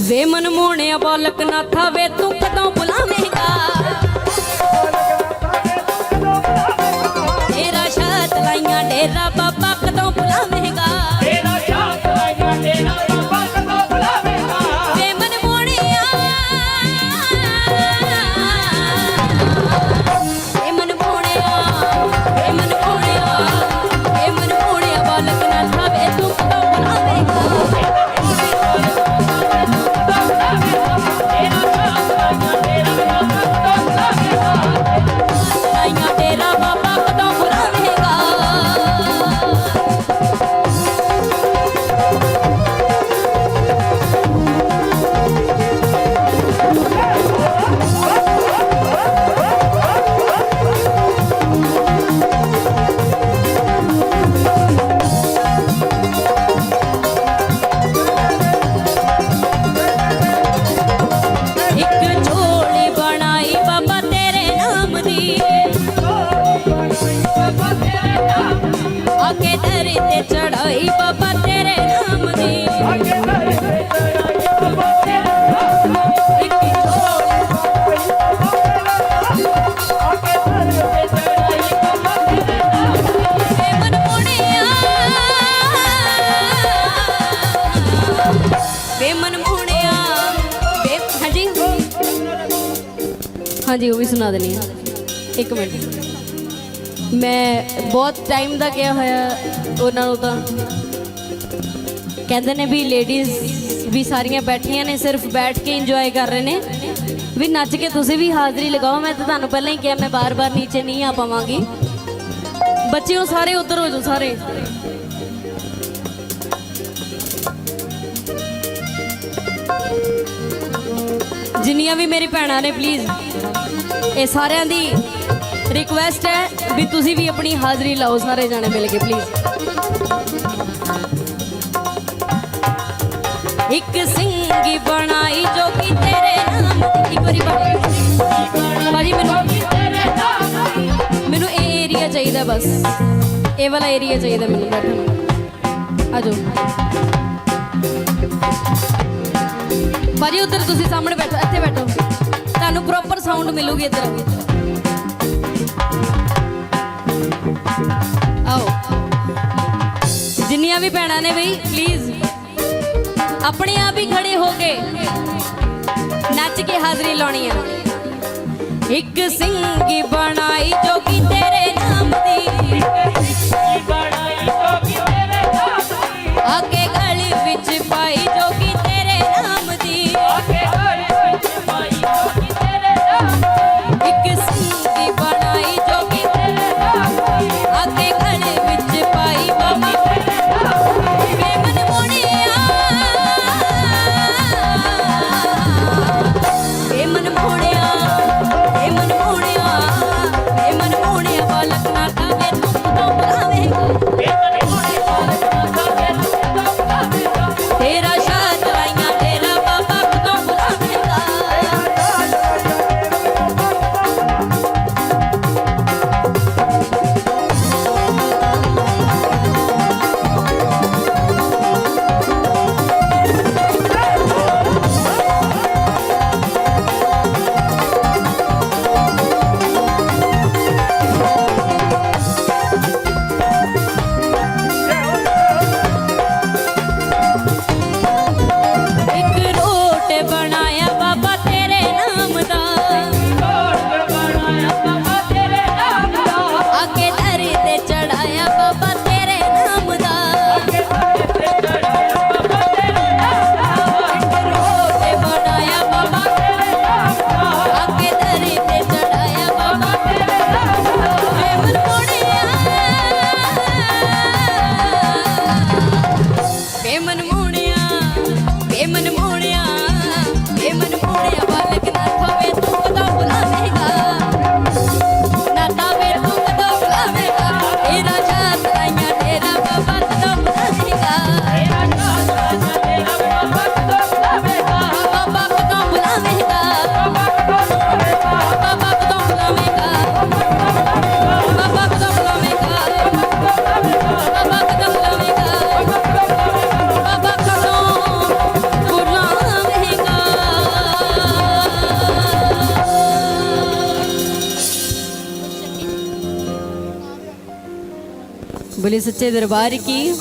ਵੇ ਮਨ ਮੋਹਣਿਆ ਬਾਲਕ ਨਾਥਾ ਵੇ ਤੂੰ ਕਦੋਂ ਬੁਲਾਵੇਂਗਾ? ਤੇਰਾ ਸ਼ਾਤ ਲਾਈਆਂ ਡੇਰਾ, ਬਾਬਾ ਕਦੋਂ ਬੁਲਾਵੇਂਗਾ? ਆਕੇ ਦਰੇ ਤੇ ਚੜਾਈ ਬਾਬਾ ਤੇਰੇ ਨਾਮ ਦੀ ਮੈਂ ਬਹੁਤ ਟਾਈਮ ਦਾ ਗਿਆ ਹੋਇਆ ਉਹਨਾਂ ਨੂੰ ਤਾਂ। ਕਹਿੰਦੇ ਨੇ ਵੀ ਲੇਡੀਜ਼ ਵੀ ਸਾਰੀਆਂ ਬੈਠੀਆਂ ਨੇ, ਸਿਰਫ ਬੈਠ ਕੇ ਇੰਜੋਏ ਕਰ ਰਹੇ ਨੇ। ਵੀ ਨੱਚ ਕੇ ਤੁਸੀਂ ਵੀ ਹਾਜ਼ਰੀ ਲਗਾਓ, ਮੈਂ ਤਾਂ ਤੁਹਾਨੂੰ ਪਹਿਲਾਂ ਹੀ ਕਿਹਾ, ਮੈਂ ਬਾਰ-ਬਾਰ ਨੀਚੇ ਨਹੀਂ ਆ ਪਾਵਾਂਗੀ। ਬੱਚਿਓ ਸਾਰੇ ਉਧਰ ਹੋ ਜਾਓ, ਸਾਰੇ। ਜਿੰਨੀਆਂ ਵੀ ਮੇਰੀ ਭੈਣਾਂ ਨੇ ਪਲੀਜ਼ ਇਹ ਸਾਰਿਆਂ ਦੀ ਰਿਕੁਐਸਟ ਹੈ ਵੀ ਤੁਸੀਂ ਵੀ ਆਪਣੀ ਹਾਜ਼ਰੀ ਲਾਓ, ਸਾਰੇ ਜਾਣੇ ਮਿਲ ਕੇ ਪਲੀਜ਼ ਇੱਕ ਸਿੰਘੀ ਬਣਾਈ ਜੋ ਕਿ ਤੇਰੇ ਨਾਮ ਦੀ ਇੱਕ ਵਾਰੀ ਬਾਜੀ ਮੈਨੂੰ ਮੈਨੂੰ ਇਹ ਏਰੀਆ ਚਾਹੀਦਾ ਬਸ। ਇਹ ਵਾਲਾ ਏਰੀਆ ਚਾਹੀਦਾ ਮੈਨੂੰ ਬੈਠਣ ਨੂੰ। ਆ ਜਾਓ। ਬਾਜੀ ਉੱਧਰ ਤੁਸੀਂ ਸਾਹਮਣੇ ਬੈਠੋ, ਇੱਥੇ ਬੈਠੋ। ਤੁਹਾਨੂੰ ਪ੍ਰੋਪਰ ਸਾਊਂਡ ਮਿਲੂਗੀ ਇੱਧਰ। ਜਿੰਨੀਆਂ ਵੀ ਭੈਣਾਂ ਨੇ ਬਈ ਪਲੀਜ਼ ਆਪਣੇ ਆਪ ਹੀ ਖੜੇ ਹੋ ਕੇ ਨੱਚ ਕੇ ਹਾਜ਼ਰੀ ਲਾਉਣੀ ਆ। ਇੱਕ ਸਿੰਘੀ ਬਣਾਈ ਜੋ ਕਿ ਤੇਰੇ ਨਾਮ ਦੀ। ਬੋਲੇ ਸੱਚੇ ਦਰਬਾਰ ਕੀ?